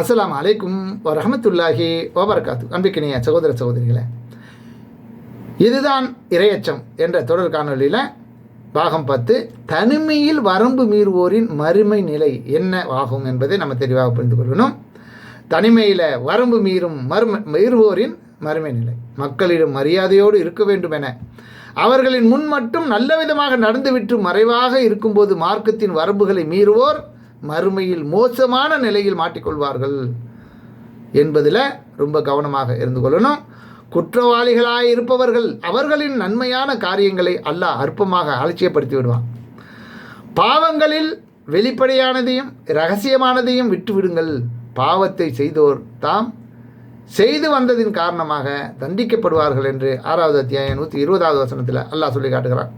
அஸ்லாம் அலைக்கும் வரஹமத்துல்லாஹி வபரகாத்து. அன்பிக்கினிய சகோதர சகோதரிகளே இதுதான் இரையச்சம் என்ற தொடர் காணொலியில் பாகம் பத்து தனிமையில் வரம்பு மீறுவோரின் மறுமை நிலை என்ன ஆகும் என்பதை நம்ம தெளிவாக புரிந்து கொள்ளணும். தனிமையில் வரம்பு மீறும் மறும மீறுவோரின் மறுமை நிலை. மக்களிடம் மரியாதையோடு இருக்க வேண்டும் என. அவர்களின் முன் மட்டும் நல்ல விதமாக நடந்துவிட்டு மறைவாக இருக்கும்போது மார்க்கத்தின் வரம்புகளை மீறுவோர் மறுமையில் மோசமான நிலையில் மாட்டிக்கொள்வார்கள் என்பதில் ரொம்ப கவனமாக இருந்து கொள்ளணும். குற்றவாளிகளாய் இருப்பவர்கள் அவர்களின் நன்மையான காரியங்களை அல்லாஹ் அற்பமாக அலட்சியப்படுத்தி விடுவான். பாவங்களில் வெளிப்படையானதையும் ரகசியமானதையும் விட்டுவிடுங்கள் பாவத்தை செய்தோர் தாம் செய்து வந்ததின் காரணமாக தண்டிக்கப்படுவார்கள் என்று ஆறாவது அத்தியாயம் நூற்றி இருபதாவது வசனத்தில் அல்லாஹ் சொல்லி காட்டுகிறான்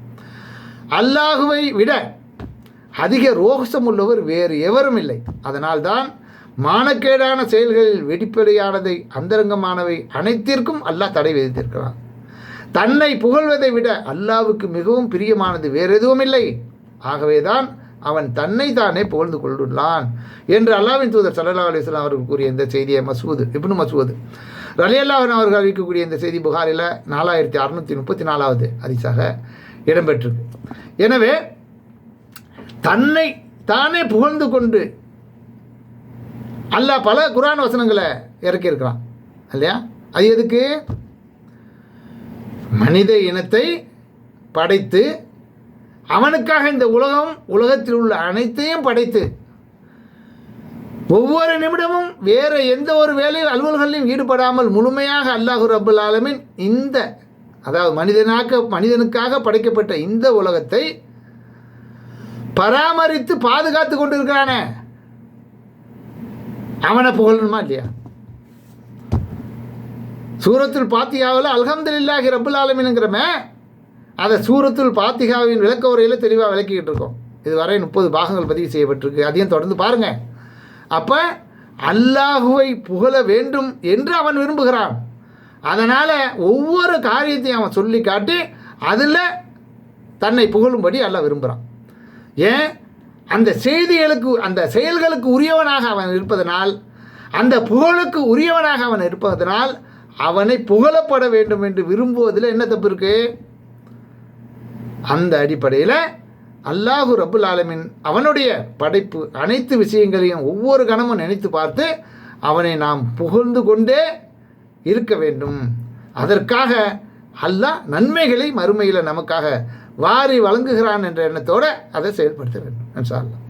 அல்லாஹுவை விட அதிக ரோகசம் உள்ளவர் வேறு எவரும் இல்லை. அதனால்தான் மானக்கேடான செயல்களில் வெளிப்படையானதை அந்தரங்கமானவை அனைத்திற்கும் அல்லாஹ் தடை விதித்திருக்கிறான். தன்னை புகழ்வதை விட அல்லாவுக்கு மிகவும் பிரியமானது வேறு எதுவும் இல்லை. ஆகவேதான் அவன் தன்னை தானே புகழ்ந்து கொண்டுள்ளான் என்று அல்லாவின் தூதர் சல்லா அலிஸ்லாம் அவர்கள் கூறிய இந்த செய்தியை மசூது இப்னு மசூது ரலி அல்லாஹன் அவர்கள் அறிவிக்கக்கூடிய இந்த செய்தி புகாரில் நாலாயிரத்தி அறுநூற்றி முப்பத்தி நாலாவது அதிசாக இடம்பெற்றிருக்கு. எனவே தன்னை தானே புகழ்ந்து கொண்டு அல்லாஹ் பல குரான் வசனங்களை இறக்கியிருக்கிறான். இல்லையா? அது எதுக்கு? மனித இனத்தை படைத்து அவனுக்காக இந்த உலகம் உலகத்தில் உள்ள அனைத்தையும் படைத்து ஒவ்வொரு நிமிடமும் வேறு எந்த ஒரு வேலையில் அலுவல்களிலும் ஈடுபடாமல் முழுமையாக அல்லாஹு ரபுல் ஆலமின் இந்த அதாவது மனிதனாக்க மனிதனுக்காக படைக்கப்பட்ட இந்த உலகத்தை பராமரித்து பாதுகாத்து கொண்டு இருக்கிறானே அவனை புகழணுமா இல்லையா? சூரத்தில் பாத்தியாவில் அல்ஹம்துலில்லாஹி ரபுல் ஆலமின்ங்கிறமே அதை சூரத்துல் பாத்திகாவின் விளக்க உரையில் தெளிவாக விளக்கிக்கிட்டு இருக்கோம். இதுவரை முப்பது பாகங்கள் பதிவு செய்யப்பட்டிருக்கு. அதையும் தொடர்ந்து பாருங்கள் அப்போ அல்லாஹுவை புகழ வேண்டும் என்று அவன் விரும்புகிறான். அதனால் ஒவ்வொரு காரியத்தையும் அவன் சொல்லி காட்டி அதில் தன்னை புகழும்படி அல்ல விரும்புகிறான் ஏன்? அந்த செய்திகளுக்கு அந்த செயல்களுக்கு உரியவனாக அவன் இருப்பதனால் அந்த புகழுக்கு உரியவனாக அவன் இருப்பதனால் அவனை புகழப்பட வேண்டும் என்று விரும்புவதில் என்ன தப்பு இருக்கு? அந்த அடிப்படையில் அல்லாஹு ரபுல் ஆலமின் அவனுடைய படைப்பு அனைத்து விஷயங்களையும் ஒவ்வொரு கணமும் நினைத்து பார்த்து அவனை நாம் புகழ்ந்து கொண்டே இருக்க வேண்டும். அதற்காக அல்லாஹ் நன்மைகளை மறுமையில் நமக்காக வாரி வழங்குகிறான் என்ற எண்ணத்தோடு அதை செயல்படுத்த வேண்டும் இன்ஷா அல்லாஹ்.